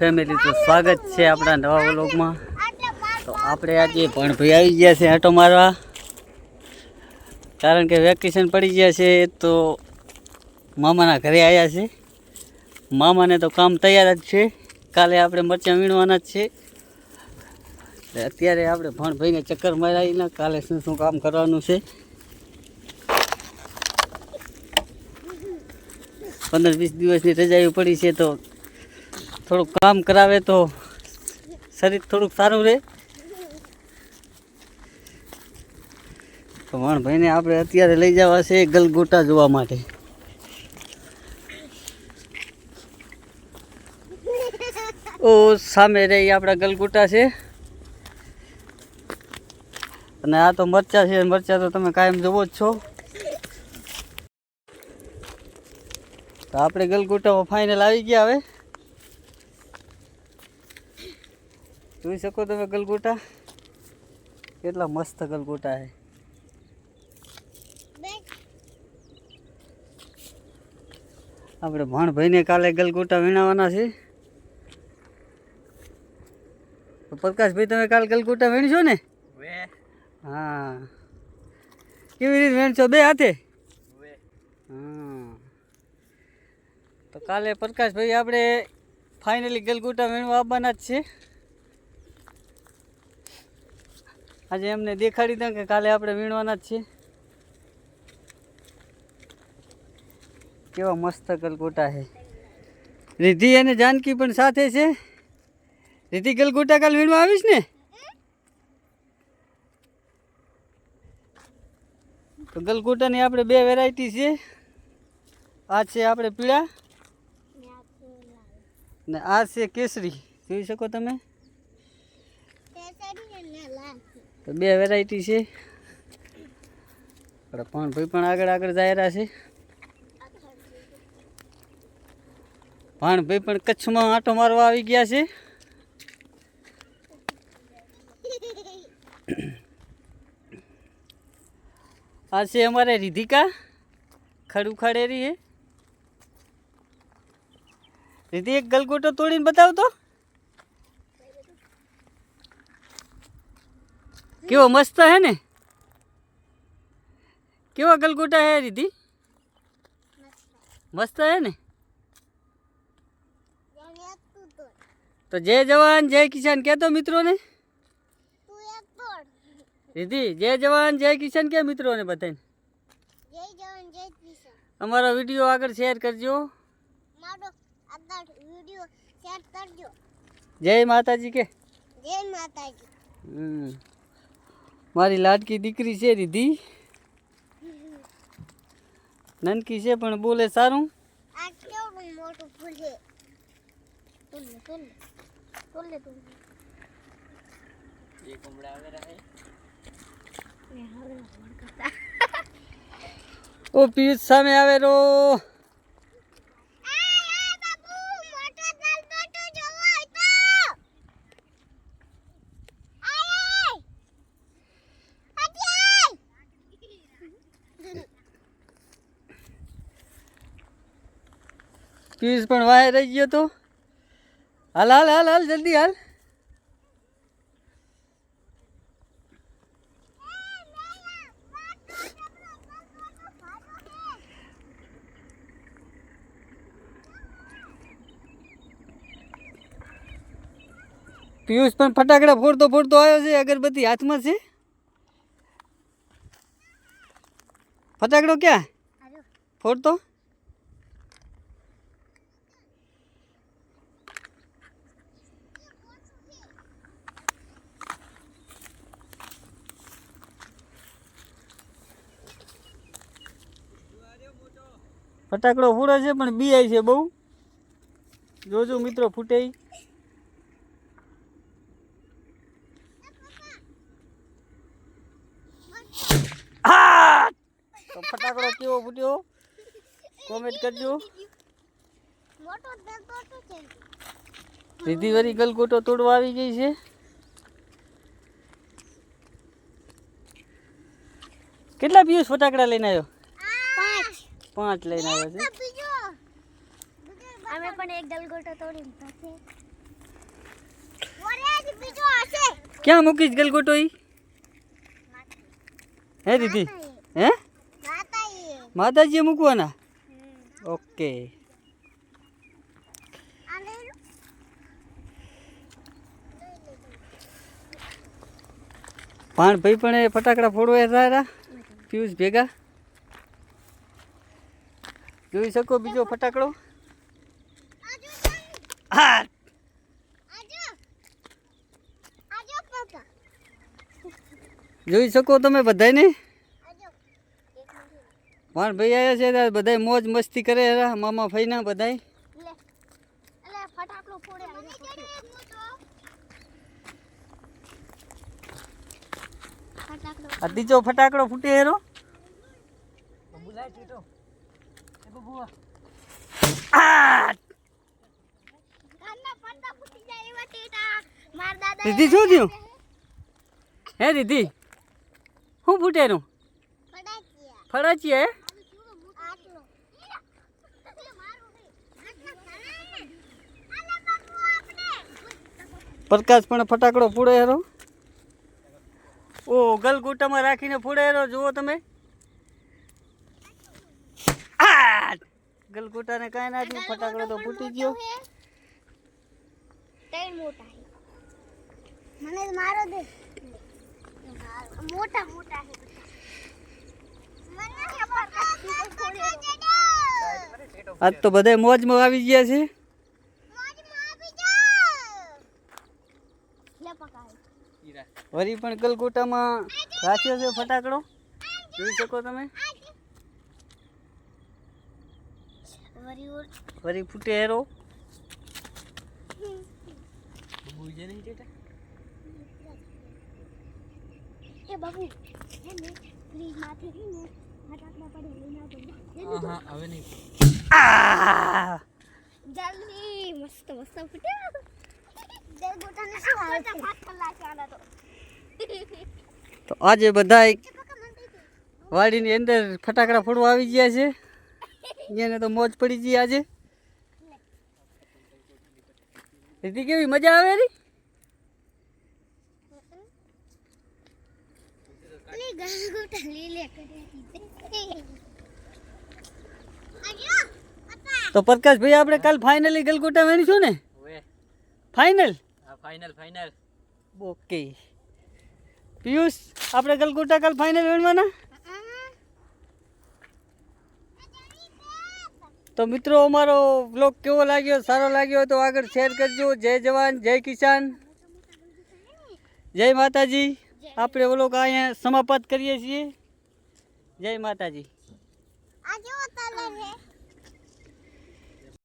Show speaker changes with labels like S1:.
S1: Family તો સ્વાગત છે આપણા નવા વ્લોગમાં. તો આપણે આજે ભણભાઈ આવી ગયા છે આંટો મારવા. કારણ કે વેકેશન પડી ગયા છે, તો મામાના ઘરે આવ્યા છે. મામાને તો કામ તૈયાર જ છે. કાલે આપણે મરચાં વીણવાના જ છે. અત્યારે આપણે ભણભાઈને ચક્કર મારાવીને કાલે શું શું કામ કરવાનું છે. પંદર વીસ દિવસની રજા પડી છે, તો થોડુંક કામ કરાવે તો શરીર થોડુંક સારું રહે. તો ભાઈને આપણે અત્યારે લઈ જવા છે ગલગોટા જોવા માટે. ઓ, સામે રહી આપણા ગલગોટા છે. અને આ તો મરચા છે, મરચા તો તમે કાયમ જોવો જ છો. તો આપણે ગલગોટામાં ફાઇનલ આવી ગયા હવે. જોઈ શકો તમે ગલગોટા? કેટલા મસ્ત ગલગોટા છે. આપણે ભાણભાઈને કાલે ગલગોટા વીણાવાના છે. પ્રકાશભાઈ તમે કાલે ગલગોટા વીણશો ને? હા. કેવી રીતે વેણશો? બે હાથે? હા તો કાલે પ્રકાશભાઈ આપણે ફાઇનલી ગલગોટા વીણવા આવવાના જ છે. આજે એમને દેખાડી દઉં કે કાલે આપણે વીણવાના જ છે કેવા મસ્ત કલકોટા છે. રિધિ અને જાનકી પણ સાથે છે. રિધિ કલકોટા કાલ વીણવા આવીશ ને? તો ગલકોટાની આપણે બે વેરાયટી છે. આ છે આપણે પીળા ને આ છે કેસરી. જોઈ શકો તમે? તો બે વેરાયટી છે. આપણે પણ ભાઈ પણ આગળ આગળ જાયરા છે. ભાણભાઈ પણ કચ્છમાં આંટો મારવા આવી ગયા છે. આ છે અમારે રિધિકા. ખડ ઉખાડેરી હે રિધિ ગલગોટો તોડીને બતાવ કેવો મસ્ત હે ને કેવા ગલગોટા હે રિધિ મસ્ત હે ને તો જય જવાન જય કિસાન કહેતો મિત્રોને રિધિ જય જવાન જય કિસાન કે મિત્રોને બધાને
S2: જય જવાન જય કિસાન
S1: અમારો વીડિયો આગળ શેર કરજો.
S2: મારો આદાર વિડિયો શેર કરજો.
S1: જય માતાજી કે.
S2: જય માતાજી.
S1: હમ. મારી લાડકી દીકરી છે રીધી નનકી છે પણ બોલે સારું. ઓ પિયુષ સામે આવે રો
S2: આ, આ બાપુ, મોટો ગલગોટો જોવો હોય તો. આય, આય. હજી આય.
S1: પિયુષ પણ વાય રહી ગયો તો. હાલ હાલ હાલ હાલ, જલ્દી હાલ. પિયુષ પણ ફટાકડા ફોડતો ફોડતો આવ્યો છે, અગરબત્તી હાથમાં છે. ફટાકડો ક્યાં? ફોડતો? ફટાકડો ફૂટે છે, પણ બીઆઈ છે બહુ. જોજો મિત્રો ફૂટે. ફટાકડો કેવો ફૂટ્યો? કોમેન્ટ કરજો. રીધી વરી ગલગોટો તોડવા આવી ગઈ છે. કેટલા પીયુસ ફટાકડા લઈને આવ્યો?
S2: પાંચ
S1: લઈને આવ્યો છે.
S2: અમે પણ એક ગલગોટો તોડી લીધો છે
S1: ક્યાં મૂકીશ ગલગોટો ઈ? હે દીદી? હે? માતાજીએ મૂકવાના? ઓકે. ભાણ ભાઈ પણ એ ફટાકડા ફોડવા રહ્યા પિયુષ ભેગા. જોઈ શકો બીજો ફટાકડો? હા.
S2: આજો આજો પપ્પા.
S1: જોઈ શકો તમે બધાને
S2: મિનિટ.
S1: ભાઈ આવ્યા છે બધાય મોજ મસ્તી કરે મામા ફઈના
S2: ફટાકડો
S1: આ ત્રીજો ફટાકડો ફૂટે હેરો
S2: દાદા,
S1: શું થયું? હે, દીદી? શું ફૂટેલું? એનું ફળાચી, હે?
S2: આટલો મારું આટલા કરે આલા બાપુ આપણે
S1: પ્રકાશ પણ ફટાકડો ફૂડેરો ઓ, ગલગુટામાં રાખીને ફૂડેરો જુઓ તમે આ! ગલગોટાને કાંઈ ના થયું ફટાકડો તો ફૂટી ગયો.
S2: ત્રણ મોટા મને મારો દે. મોટા મોટા છે.
S1: આજ તો બધે મોજમાં આવી ગયા છે.
S2: લે
S1: વરી પણ ગલગોટામાં રાખ્યો છે ફટાકડો. જોઈ શકો તમે?
S2: વરી
S1: ફૂટે હેરો.
S2: એ બાબુ હે ને પ્લીઝ માથે થી ને ફટાકડા પડે લઈને આવજો
S1: આ!
S2: જલ્દી મસ્ત શું આવે છે? તો
S1: તો. આજે
S2: બધા
S1: વાડીની અંદર ફટાકડા ફોડવા આવી ગયા છે. એને તો મોજ પડી ગઈ આજે. દીદી કેવી મજા આવે રી?
S2: તો પ્રકાશ
S1: તો પ્રકાશભાઈ આપણે કાલ ફાઇનલી ગલગોટા વેણીશું ને? Final
S3: final final
S1: okay Piyush આપણે ગલગોટા કાલ ફાઇનલ વેણવાના? તો મિત્રો અમારો બ્લોગ કેવો લાગ્યો? સારો લાગ્યો તો આગળ શેર કરજો. જય જવાન જય કિસાન. જય માતાજી. આપણે ઓલો અહીંયા સમાપ્ત કરીએ છીએ. જય માતાજી.